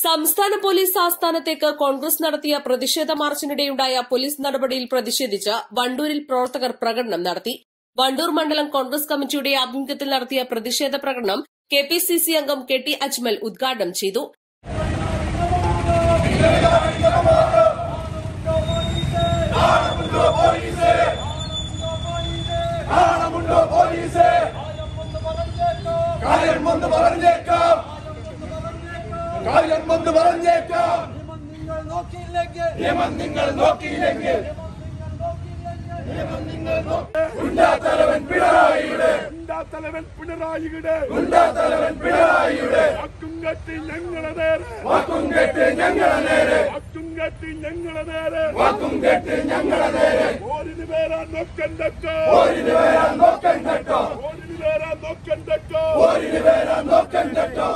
സംസ്ഥാന പോലീസ് ആസ്ഥാനത്തേക്ക് കോൺഗ്രസ് നടത്തിയ പ്രതിഷേധ മാർച്ചിനിടെയുണ്ടായ പോലീസ് നടപടിയിൽ പ്രതിഷേധിച്ച് വണ്ടൂരിൽ പ്രവർത്തകർ പ്രകടനം നടത്തി. വണ്ടൂർ മണ്ഡലം കോൺഗ്രസ് കമ്മിറ്റിയുടെ ആഭിമുഖ്യത്തിൽ നടത്തിയ പ്രതിഷേധ പ്രകടനം കെ പി സി സി അംഗം കെ ടി അജ്മൽ ഉദ്ഘാടനം ചെയ്തു കാര്യം പറഞ്ഞേക്കാം കാര്യം പറഞ്ഞേക്കാം. നിയമം നിങ്ങൾ നോക്കിയില്ലെങ്കിൽ ഉണ്ടാത്തലവൻ പിണറായിയുടെ. ഉണ്ടാത്തലവൻ പിണറായിയുടെ. ഉണ്ടാത്തലവൻ പിണറായിയുടെ. വാക്കും കെട്ടി ഞങ്ങളെ നേരെ. വാക്കും കെട്ടി ഞങ്ങളെ നേരെ. വാക്കും കെട്ടി ഞങ്ങളെ നേരെ. വാക്കും കെട്ടി ഞങ്ങളെ നേരെ. ഓരിന് പേരാൻ നോക്കണ്ടോ ഓരിന് പേരാൻ നോക്കണ്ടോ ഓരിന് പേരാൻ നോക്കണ്ടോ ഓരിന് പേരാൻ നോക്കണ്ടോ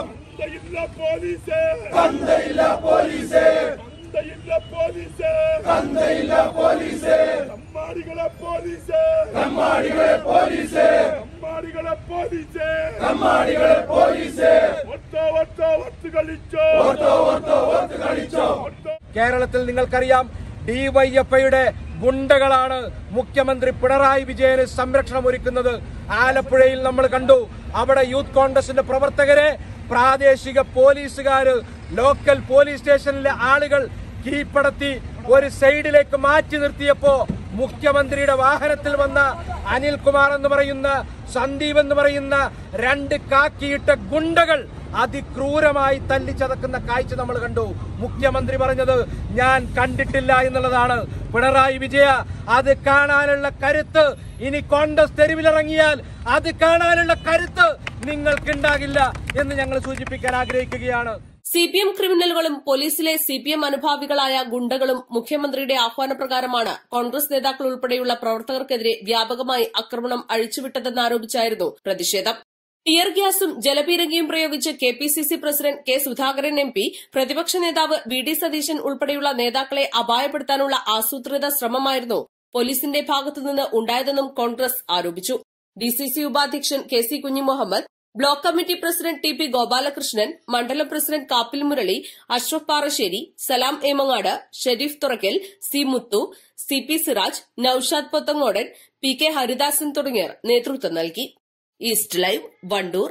ഒത്തു കളിച്ചോ. ഒട്ടോ ഒട്ടോ ഒത്തു കളിച്ചോ. കേരളത്തിൽ നിങ്ങൾക്കറിയാം ഡിവൈഎഫ്ഐയുടെ ഗുണ്ടകളാണ് മുഖ്യമന്ത്രി പിണറായി വിജയന് സംരക്ഷണം ഒരുക്കുന്നത്. ആലപ്പുഴയിൽ നമ്മൾ കണ്ടു. അവിടെ യൂത്ത് കോൺഗ്രസിന്റെ പ്രവർത്തകരെ പ്രാദേശിക പോലീസുകാർ ലോക്കൽ പോലീസ് സ്റ്റേഷനിലെ ആളുകൾ കീഴ്പ്പെടുത്തി ഒരു സൈഡിലേക്ക് മാറ്റി നിർത്തിയപ്പോ മുഖ്യമന്ത്രിയുടെ വാഹനത്തിൽ വന്ന അനിൽകുമാർ എന്ന് പറയുന്ന സന്ദീപ് എന്ന് പറയുന്ന രണ്ട് കാക്കിയിട്ട ഗുണ്ടകൾ അതിക്രൂരമായി തല്ലിച്ചതക്കുന്ന കാഴ്ച നമ്മൾ കണ്ടു. മുഖ്യമന്ത്രി പറഞ്ഞത് ഞാൻ കണ്ടിട്ടില്ല എന്നുള്ളതാണ്. പിണറായി വിജയ അത് കാണാനുള്ള കരുത്ത് ഇനി കോൺഗ്രസ് തെരുവിലിറങ്ങിയാൽ അത് കാണാനുള്ള കരുത്ത് നിങ്ങൾക്കുണ്ടാകില്ല എന്ന് ഞങ്ങൾ സൂചിപ്പിക്കാൻ ആഗ്രഹിക്കുകയാണ്. സി പി എം ക്രിമിനലുകളും പോലീസിലെ സി പി എം അനുഭാവികളായ ഗുണ്ടകളും മുഖ്യമന്ത്രിയുടെ ആഹ്വാനപ്രകാരമാണ് കോൺഗ്രസ് നേതാക്കൾ ഉൾപ്പെടെയുള്ള പ്രവർത്തകർക്കെതിരെ വ്യാപകമായി ആക്രമണം അഴിച്ചുവിട്ടതെന്നാരോപിച്ചായിരുന്നു പ്രതിഷേധം. ടിയർ ഗ്യാസും ജലപീരങ്കിയും പ്രയോഗിച്ച് K P C C president K Sudhakaran M P പ്രതിപക്ഷ നേതാവ് വി ഡി സതീശൻ ഉൾപ്പെടെയുള്ള നേതാക്കളെ അപായപ്പെടുത്താനുള്ള ആസൂത്രിത ശ്രമമായിരുന്നു പോലീസിന്റെ ഭാഗത്തുനിന്ന് ഉണ്ടായതെന്നും കോൺഗ്രസ് ആരോപിച്ചു. ഡി സി സി ഉപാധ്യക്ഷൻ K C Kunhimuhammad block committee president T P Gopalakrishnan മണ്ഡലം president Kappil Murali Ashraf Parasseri Salam Emangad Sherif Thurakkal C Muthu C P Siraj Noushad Pothangodan P K Haridasan തുടങ്ങിയവർ നേതൃത്വം നൽകി. East live Wandoor.